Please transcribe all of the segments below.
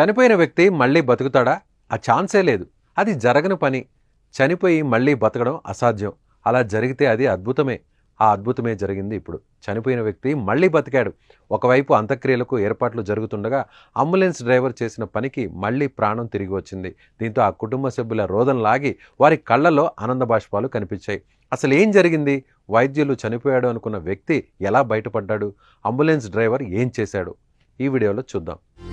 చనిపోయిన వ్యక్తి మళ్ళీ బతుకుతాడా? ఆ ఛాన్సే లేదు. అది జరగని పని. చనిపోయి మళ్ళీ బతకడం అసాధ్యం. అలా జరిగితే అది అద్భుతమే. ఆ అద్భుతమే జరిగింది ఇప్పుడు. చనిపోయిన వ్యక్తి మళ్ళీ బతికాడు. ఒకవైపు అంత్యక్రియలకు ఏర్పాట్లు జరుగుతుండగా అంబులెన్స్ డ్రైవర్ చేసిన పనికి మళ్ళీ ప్రాణం తిరిగి వచ్చింది. దీంతో ఆ కుటుంబ సభ్యుల రోదం లాగి వారి కళ్ళలో ఆనంద బాష్పాలు కనిపించాయి. అసలు ఏం జరిగింది? వైద్యులు చనిపోయాడు అనుకున్న వ్యక్తి ఎలా బయటపడ్డాడు? అంబులెన్స్ డ్రైవర్ ఏం చేశాడు? ఈ వీడియోలో చూద్దాం.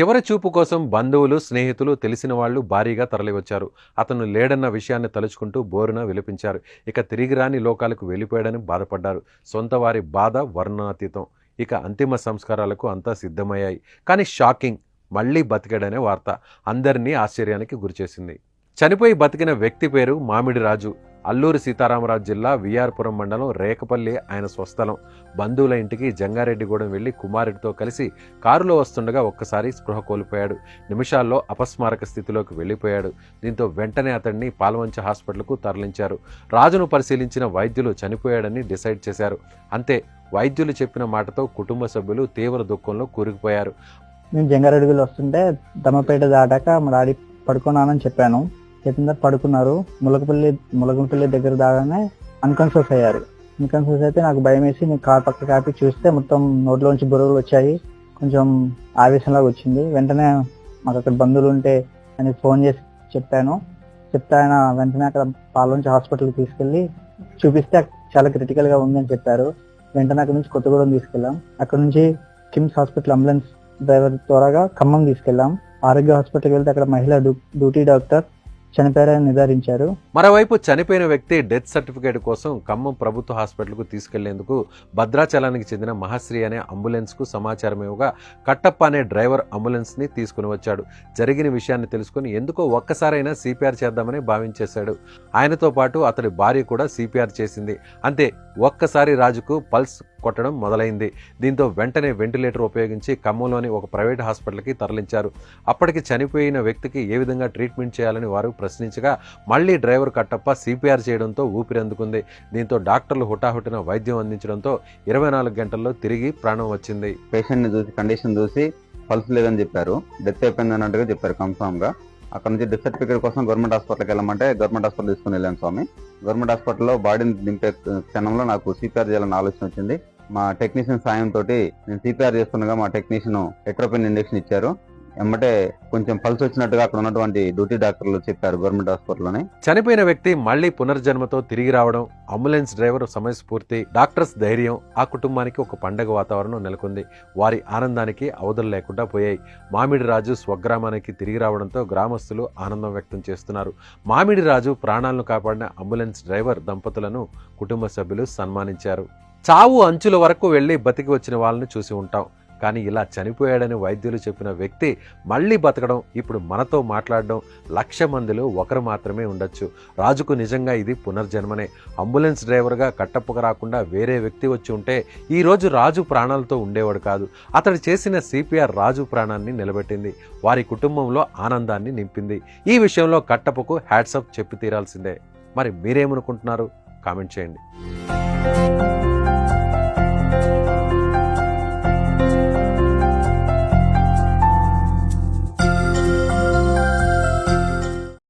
చివరి చూపు కోసం బంధువులు స్నేహితులు తెలిసిన వాళ్ళు భారీగా తరలివచ్చారు. అతను లేడన్న విషయాన్ని తలుచుకుంటూ బోరున విలపించారు. ఇక తిరిగి రాని లోకాలకు వెళ్ళిపోయాడని బాధపడ్డారు. సొంత వారి బాధ వర్ణనాతీతం ఇక అంతిమ సంస్కారాలకు అంతా సిద్ధమయ్యాయి. కానీ షాకింగ్ మళ్ళీ బతికాడనే వార్త అందరినీ ఆశ్చర్యానికి గురిచేసింది. చనిపోయి బతికిన వ్యక్తి పేరు మామిడి రాజు. అల్లూరి సీతారామరాజు జిల్లా విఆర్పురం మండలం రేకపల్లి ఆయన స్వస్థలం. బంధువుల ఇంటికి జంగారెడ్డిగూడెం వెళ్ళి కుమారుడితో కలిసి కారులో వస్తుండగా ఒక్కసారి స్పృహ కోల్పోయాడు. నిమిషాల్లో అపస్మారక స్థితిలోకి వెళ్ళిపోయాడు. దీంతో వెంటనే అతన్ని పాల్వంచ హాస్పిటల్కు తరలించారు. రాజును పరిశీలించిన వైద్యులు చనిపోయాడని డిసైడ్ చేశారు. అంతే వైద్యులు చెప్పిన మాటతో కుటుంబ సభ్యులు తీవ్ర దుఃఖంలో కూరుకుపోయారు. నేను జంగారెడ్డిగూడెం వస్తుంటే దమ్మపేట దాటాక మా డాడీ పడుకున్నానని చెప్పాను. చెప్పిన పడుకున్నారు. ములకపల్లి ములకపల్లి దగ్గర దాగానే అన్కాన్షియస్ అయ్యారు. అన్కాన్షియస్ అయితే నాకు భయం వేసి నేను కార్ పక్క కాపి చూస్తే మొత్తం నోట్లోంచి బుర్రలు వచ్చాయి. కొంచెం ఆవేశంలాగా వచ్చింది. వెంటనే మాకు అక్కడ బంధువులు ఉంటే అని ఫోన్ చేసి చెప్పాను. చెప్తే ఆయన వెంటనే అక్కడ పాల్వంచి హాస్పిటల్కి తీసుకెళ్ళి చూపిస్తే చాలా క్రిటికల్గా ఉందని చెప్పారు. వెంటనే అక్కడ నుంచి కొత్తగూడెం తీసుకెళ్ళాం. అక్కడ నుంచి కిమ్స్ హాస్పిటల్ అంబులెన్స్ డ్రైవర్ త్వరగా ఖమ్మం తీసుకెళ్ళాం. ఆరోగ్య హాస్పిటల్కి వెళ్తే అక్కడ మహిళా డ్యూటీ డాక్టర్ చనిపోయారని నిర్ధారించారు. మరోవైపు చనిపోయిన వ్యక్తి డెత్ సర్టిఫికేట్ కోసం ఖమ్మం ప్రభుత్వ హాస్పిటల్కు తీసుకెళ్ళేందుకు భద్రాచలానికి చెందిన మహాశ్రీ అనే అంబులెన్స్కు సమాచారం ఇవ్వగా కట్టప్ప అనే డ్రైవర్ అంబులెన్స్ని తీసుకుని వచ్చాడు. జరిగిన విషయాన్ని తెలుసుకుని ఎందుకో ఒక్కసారైనా సిపిఆర్ చేద్దామని భావించేశాడు. ఆయనతో పాటు అతడి భార్య కూడా సిపిఆర్ చేసింది. అంతే ఒక్కసారి రాజుకు పల్స్ కొట్టడం మొదలైంది. దీంతో వెంటనే వెంటిలేటర్ ఉపయోగించి ఖమ్మంలోని ఒక ప్రైవేట్ హాస్పిటల్కి తరలించారు. అప్పటికి చనిపోయిన వ్యక్తికి ఏ విధంగా ట్రీట్మెంట్ చేయాలని వారు ప్రశ్నించగా మళ్ళీ డ్రైవర్ కట్టప్ప సిపిఆర్ చేయడంతో ఊపిరందుకుంది దీంతో డాక్టర్లు హుటాహుటిన వైద్యం అందించడంతో ఇరవై నాలుగు గంటల్లో తిరిగి ప్రాణం వచ్చింది. పేషెంట్ని చూసి కండిషన్ చూసి పల్స్ లేదని చెప్పారు. డెత్ అయిపోయింది అన్నట్టుగా చెప్పారు కన్ఫామ్గా. అక్కడ నుంచి డెత్ సర్టిఫికేట్ కోసం గవర్నమెంట్ హాస్పిటల్కి వెళ్ళమంటే గవర్నమెంట్ హాస్పిటల్ తీసుకుని వెళ్ళాను స్వామి. గవర్నమెంట్ హాస్పిటల్లో బాడీని దింపే క్షణంలో నాకు సిపిఆర్ చేయాలని ఆలోచన వచ్చింది. మా టెక్నీషియన్ సాయంతో నేను సిపిఆర్ చేస్తుండగా మా టెక్నీషియన్ ఎట్రోపిన్ ఇంజెక్షన్ ఇచ్చారు. ఎమ్మటే కొంచెం పల్స్ వచ్చినట్టుగా అక్కడ ఉన్నటువంటి డ్యూటీ డాక్టర్లు చెప్పారు గవర్నమెంట్ హాస్పిటల్లోనే. చనిపోయిన వ్యక్తి మళ్ళీ పునర్జన్మతో తిరిగి రావడం అంబులెన్స్ డ్రైవర్ సమయస్ఫూర్తి డాక్టర్స్ ధైర్యం ఆ కుటుంబానికి ఒక పండగ వాతావరణం నెలకొంది. వారి ఆనందానికి అవధులు లేకుండా పోయాయి. మామిడి రాజు స్వగ్రామానికి తిరిగి రావడంతో గ్రామస్తులు ఆనందం వ్యక్తం చేస్తున్నారు. మామిడి రాజు ప్రాణాలను కాపాడిన అంబులెన్స్ డ్రైవర్ దంపతులను కుటుంబ సభ్యులు సన్మానించారు. చావు అంచుల వరకు వెళ్ళి బతికి వచ్చిన వాళ్ళని చూసి ఉంటాం. కానీ ఇలా చనిపోయాడని వైద్యులు చెప్పిన వ్యక్తి మళ్ళీ బతకడం ఇప్పుడు మనతో మాట్లాడడం లక్ష మందిలో ఒకరు మాత్రమే ఉండొచ్చు. రాజుకు నిజంగా ఇది పునర్జన్మనే. అంబులెన్స్ డ్రైవర్గా కట్టప్పక రాకుండా వేరే వ్యక్తి వచ్చి ఉంటే ఈరోజు రాజు ప్రాణాలతో ఉండేవాడు కాదు. అతడు చేసిన సిపిఆర్ రాజు ప్రాణాన్ని నిలబెట్టింది. వారి కుటుంబంలో ఆనందాన్ని నింపింది. ఈ విషయంలో కట్టప్పకు హ్యాట్సప్ చెప్పి తీరాల్సిందే. మరి మీరేమనుకుంటున్నారు? కామెంట్ చేయండి.